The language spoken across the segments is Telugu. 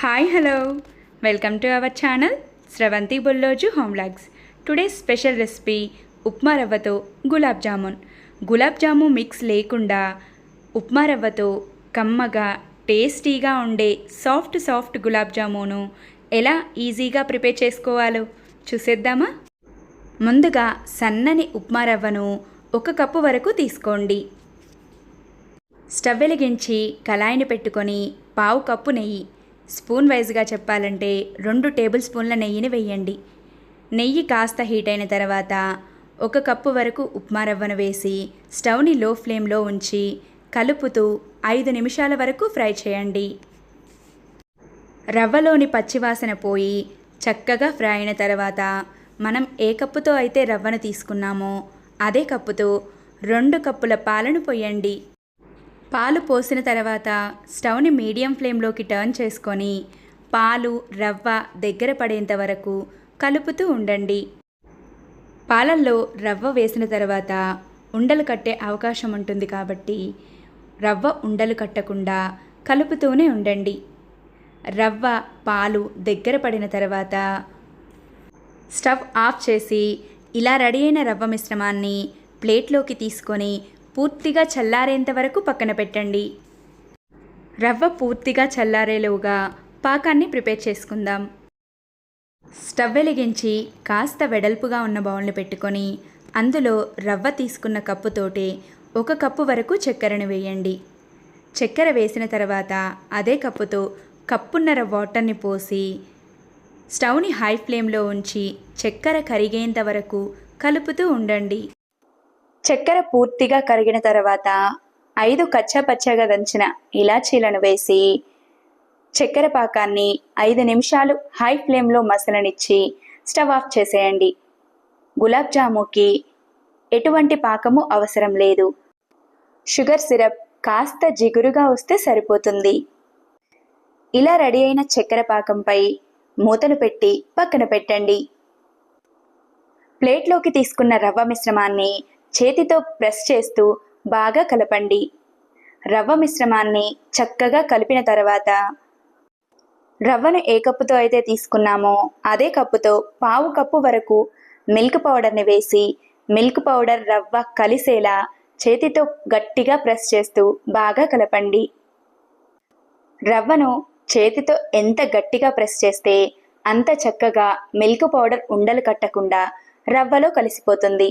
Hi hello welcome to our channel Sravanthi Bullozu home vlogs today special recipe upma రవ్వతో గులాబ్ జామున్ గులాబ్ జాము మిక్స్ లేకుండా ఉప్మా రవ్వతో కమ్మగా టేస్టీగా ఉండే సాఫ్ట్ సాఫ్ట్ గులాబ్ జామును ఎలా ఈజీగా ప్రిపేర్ చేసుకోవాలో చూసేద్దామా? ముందుగా సన్నని ఉప్మా రవ్వను ఒక కప్పు వరకు తీసుకోండి. స్టవ్ వెలిగించి కళాయిని పెట్టుకొని పావు కప్పు నెయ్యి. స్పూన్ వైజ్గా చెప్పాలంటే రెండు టేబుల్ స్పూన్ల నెయ్యిని వేయండి. నెయ్యి కాస్త హీట్ అయిన తర్వాత ఒక కప్పు వరకు ఉప్మా రవ్వను వేసి స్టవ్ని లో ఫ్లేమ్లో ఉంచి కలుపుతూ ఐదు నిమిషాల వరకు ఫ్రై చేయండి. రవ్వలోని పచ్చివాసన పోయి చక్కగా ఫ్రై అయిన తర్వాత మనం ఏ కప్పుతో అయితే రవ్వను తీసుకున్నామో అదే కప్పుతో రెండు కప్పుల పాలను పోయండి. పాలు పోసిన తర్వాత స్టవ్ని మీడియం ఫ్లేమ్లోకి టర్న్ చేసుకొని పాలు రవ్వ దగ్గర పడేంత వరకు కలుపుతూ ఉండండి. పాలల్లో రవ్వ వేసిన తర్వాత ఉండలు కట్టే అవకాశం ఉంటుంది కాబట్టి రవ్వ ఉండలు కట్టకుండా కలుపుతూనే ఉండండి. రవ్వ పాలు దగ్గర పడిన తర్వాత స్టవ్ ఆఫ్ చేసి ఇలా రెడీ అయిన రవ్వ మిశ్రమాన్ని ప్లేట్లోకి తీసుకొని పూర్తిగా చల్లారేంత వరకు పక్కన పెట్టండి. రవ్వ పూర్తిగా చల్లారేలోగా పాకాన్ని ప్రిపేర్ చేసుకుందాం. స్టవ్ వెలిగించి కాస్త వెడల్పుగా ఉన్న బౌల్ని పెట్టుకొని అందులో రవ్వ తీసుకున్న కప్పుతోటి ఒక కప్పు వరకు చక్కెరను వేయండి. చక్కెర వేసిన తర్వాత అదే కప్పుతో కప్పున్నర వాటర్ని పోసి స్టవ్ని హై ఫ్లేమ్లో ఉంచి చక్కెర కరిగేంత వరకు కలుపుతూ ఉండండి. చక్కెర పూర్తిగా కరిగిన తర్వాత ఐదు కచ్చపచ్చగా దంచిన ఇలాచీలను వేసి చక్కెర పాకాన్ని ఐదు నిమిషాలు హై ఫ్లేమ్లో మసలనిచ్చి స్టవ్ ఆఫ్ చేసేయండి. గులాబ్ జాముకి ఎటువంటి పాకము అవసరం లేదు. షుగర్ సిరప్ కాస్త జిగురుగా వస్తే సరిపోతుంది. ఇలా రెడీ అయిన చక్కెర పాకంపై మూతను పెట్టి పక్కన పెట్టండి. ప్లేట్లోకి తీసుకున్న రవ్వ మిశ్రమాన్ని చేతితో ప్రెస్ చేస్తూ బాగా కలపండి. రవ్వ మిశ్రమాన్ని చక్కగా కలిపిన తర్వాత రవ్వను ఏ కప్పుతో అయితే తీసుకున్నామో అదే కప్పుతో పావు కప్పు వరకు మిల్క్ పౌడర్ని వేసి మిల్క్ పౌడర్ రవ్వ కలిసేలా చేతితో గట్టిగా ప్రెస్ చేస్తూ బాగా కలపండి. రవ్వను చేతితో ఎంత గట్టిగా ప్రెస్ చేస్తే అంత చక్కగా మిల్క్ పౌడర్ ఉండలు కట్టకుండా రవ్వలో కలిసిపోతుంది.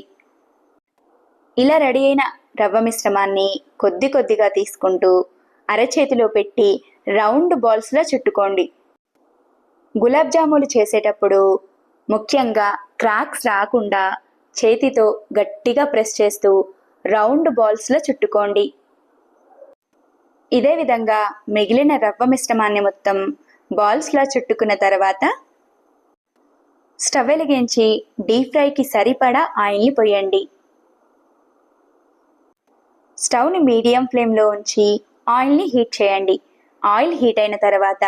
ఇలా రెడీ అయిన రవ్వ మిశ్రమాన్ని కొద్ది కొద్దిగా తీసుకుంటూ అరచేతిలో పెట్టి రౌండ్ బాల్స్లో చుట్టుకోండి. గులాబ్ జాములు చేసేటప్పుడు ముఖ్యంగా క్రాక్స్ రాకుండా చేతితో గట్టిగా ప్రెస్ చేస్తూ రౌండ్ బాల్స్లో చుట్టుకోండి. ఇదే విధంగా మిగిలిన రవ్వ మిశ్రమాన్ని మొత్తం బాల్స్లా చుట్టుకున్న తర్వాత స్టవ్ వెలిగించి డీప్ ఫ్రైకి సరిపడా ఆయిల్ని పోయండి. స్టవ్ని మీడియం ఫ్లేమ్లో ఉంచి ఆయిల్ని హీట్ చేయండి. ఆయిల్ హీట్ అయిన తర్వాత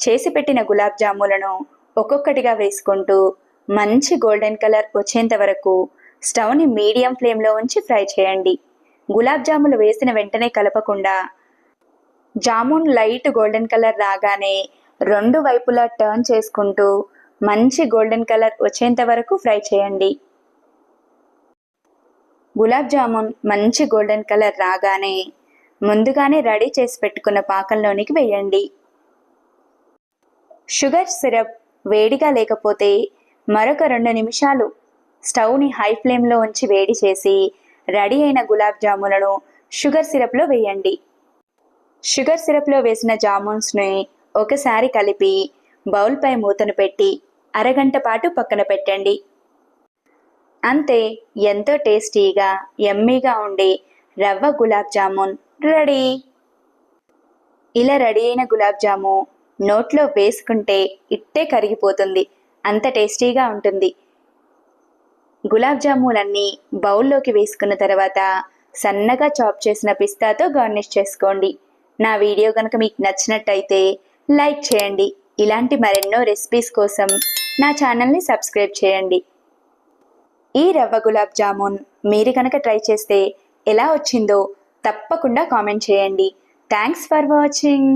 చేసి పెట్టిన గులాబ్ జాములను ఒక్కొక్కటిగా వేసుకుంటూ మంచి గోల్డెన్ కలర్ వచ్చేంత వరకు స్టవ్ని మీడియం ఫ్లేమ్లో ఉంచి ఫ్రై చేయండి. గులాబ్ జాములు వేసిన వెంటనే కలపకుండా జామున్ లైట్ గోల్డెన్ కలర్ రాగానే రెండు వైపులా టర్న్ చేసుకుంటూ మంచి గోల్డెన్ కలర్ వచ్చేంత వరకు ఫ్రై చేయండి. గులాబ్ జామున్ మంచి గోల్డెన్ కలర్ రాగానే ముందుగానే రెడీ చేసి పెట్టుకున్న పాకంలోనికి వేయండి. షుగర్ సిరప్ వేడిగా లేకపోతే మరొక రెండు నిమిషాలు స్టవ్ని హై ఫ్లేమ్లో ఉంచి వేడి చేసి రెడీ అయిన గులాబ్ జాములను షుగర్ సిరప్లో వేయండి. షుగర్ సిరప్లో వేసిన జామున్స్ని ఒకసారి కలిపి బౌల్పై మూతను పెట్టి అరగంట పాటు పక్కన పెట్టండి. అంతే ఎంతో టేస్టీగా ఎమ్మీగా ఉండే రవ్వ గులాబ్ జామున్ రెడీ. ఇలా రెడీ అయిన గులాబ్ జాము నోట్లో వేసుకుంటే ఇట్టే కరిగిపోతుంది అంత టేస్టీగా ఉంటుంది. గులాబ్ జాములన్నీ బౌల్లోకి వేసుకున్న తర్వాత సన్నగా చాప్ చేసిన పిస్తాతో గార్నిష్ చేసుకోండి. నా వీడియో కనుక మీకు నచ్చినట్టయితే లైక్ చేయండి. ఇలాంటి మరెన్నో రెసిపీస్ కోసం నా ఛానల్ని సబ్స్క్రైబ్ చేయండి. ఈ రవ్వ గులాబ్ జామున్ మీరు కనుక ట్రై చేస్తే ఎలా వచ్చిందో తప్పకుండా కామెంట్ చేయండి. Thanks for watching